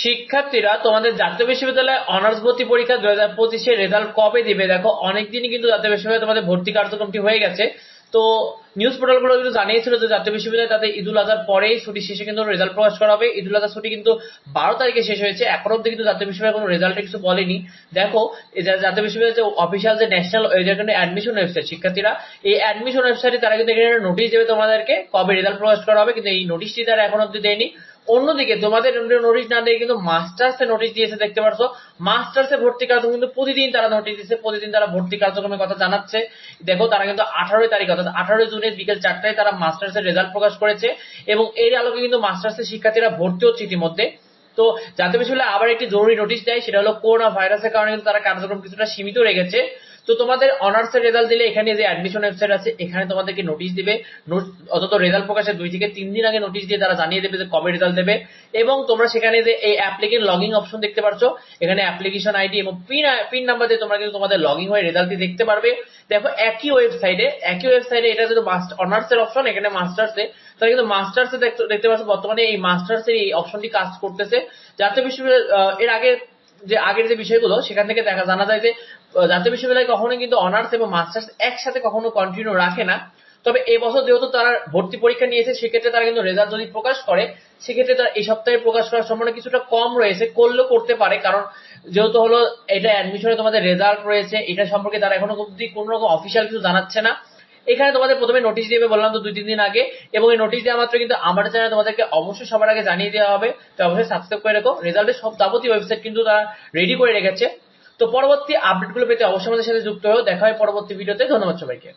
শিক্ষার্থীরা তোমাদের জাতীয় বিশ্ববিদ্যালয়ে অনার্স ভর্তি পরীক্ষা দু হাজার পঁচিশের রেজাল্ট কবে দিবে? দেখো, অনেকদিনই কিন্তু জাতীয় বিশ্ববিদ্যালয়ে তোমাদের ভর্তি কার্যক্রমটি হয়ে গেছে। তো নিউজ পোর্টালগুলো কিন্তু জানিয়েছিল যে জাতীয় বিশ্ববিদ্যালয়ে তাদের ঈদুল আজহার পরে ছুটি শেষে কিন্তু রেজাল্ট প্রকাশ করা হবে। ঈদুল আজহার ছুটি কিন্তু বারো তারিখে শেষ হয়েছে। এখন অব্দি কিন্তু জাতীয় বিশ্ববিদ্যালয় কোনো রেজাল্টে কিছু বলেনি। দেখো জাতীয় বিশ্ববিদ্যালয়ের যে অফিসিয়াল যে ন্যাশনাল যেখানে অ্যাডমিশন ওয়েবসাইট শিক্ষার্থীরা, এই অ্যাডমিশন ওয়েবসাইটে তারা কিন্তু এখানে নোটিশ দেবে তোমাদেরকে কবে রেজাল্ট প্রকাশ করা হবে। কিন্তু এই নোটিশটি তারা এখন অব্দি দেয়নি। অন্যদিকে তোমাদের নোটিশ না দিয়ে কিন্তু মাস্টার্স এ নোটিশ দিয়েছে, দেখতে পারছ? মাস্টার্স এ ভর্তি কার্যক্রম কিন্তু প্রতিদিন তারা নোটিশ দিচ্ছে, প্রতিদিন তারা ভর্তি কার্যক্রমের কথা জানাচ্ছে। দেখো, তারা কিন্তু আঠারোই তারিখ, অর্থাৎ আঠারোই জুনের বিকেল চারটায় তারা মাস্টার্স এর রেজাল্ট প্রকাশ করেছে এবং এর আলোকে কিন্তু মাস্টার্স এর শিক্ষার্থীরা ভর্তি হচ্ছে ইতিমধ্যে। তো জাতীয় বিশ্ববিদ্যালয় আবার একটি জরুরি নোটিশ দেয়, সেটা হলো করোনা ভাইরাসের কারণে কিন্তু তারা কার্যক্রম কিছুটা সীমিত রেখেছে। তো তোমাদের অনার্স এর রেজাল্ট দিলে এখানে যে অ্যাডমিশন ওয়েবসাইট আছে, এখানে তোমাদেরকে নোটিশ দিবে। অন্তত রেজাল্ট প্রকাশের দুই থেকে তিন দিন আগে নোটিশ দিয়ে তারা জানিয়ে দেবে যে কবে রেজাল্ট দেবে। এবং তোমরা সেখানে যে এই অ্যাপ্লিকেন্ট লগইন অপশন দেখতে পাচ্ছ এখানে অ্যাপ্লিকেশন আইডি এবং পিন পিন নাম্বার দিয়ে তোমরা কিন্তু তোমাদের লগইন হয়ে রেজাল্টটি দেখতে পারবে। দেখো, একই ওয়েবসাইটে একই ওয়েবসাইটে এটা যেহেতু অনার্স এর অপশন এখানে মাস্টার্স এ, তাহলে কিন্তু মাস্টার্স দেখতে পাচ্ছ বর্তমানে এই মাস্টার্স এর এই অপশনটি কাজ করতেছে। জাতীয় বিশ্ববিদ্যালয় এর আগে যে আগের যে বিষয়গুলো, সেখান থেকে দেখা জানা যায় যে জাতীয় বিশ্ববিদ্যালয় কখনো কিন্তু অনার্স এবং মাস্টার্স একসাথে কখনো কন্টিনিউ রাখে না। তবে এবছর যেহেতু তারা ভর্তি পরীক্ষা নিয়েছে, সেক্ষেত্রে তারা কিন্তু রেজাল্ট যদি প্রকাশ করে, সেক্ষেত্রে তারা এই সপ্তাহে প্রকাশ করার সম্ভাবনা কিছুটা কম রয়েছে, করলেও করতে পারে। কারণ যেহেতু হলো, এটা অ্যাডমিশনে তোমাদের রেজাল্ট রয়েছে, এটা সম্পর্কে তারা এখনও অব্দি কোনো রকম অফিসিয়াল কিছু জানাচ্ছে না। এখানে তোমাদের প্রথমে নোটিশ দিবে, বললাম তো দুই তিন দিন আগে। এবং এই নোটিশ দেওয়া মাত্র কিন্তু আমার চ্যানেলে তোমাদেরকে অবশ্যই সবার আগে জানিয়ে দেওয়া হবে। তো অবশ্যই সাবস্ক্রাইব করে রেখো। রেজাল্টের সব যাবতীয় ওয়েবসাইট কিন্তু তারা রেডি করে রেখেছে। তো পরবর্তী আপডেটগুলো পেতে অবশ্যই আমাদের সাথে যুক্ত হয়েও। দেখা হয় পরবর্তী ভিডিওতে ধন্যবাদ সবাইকে।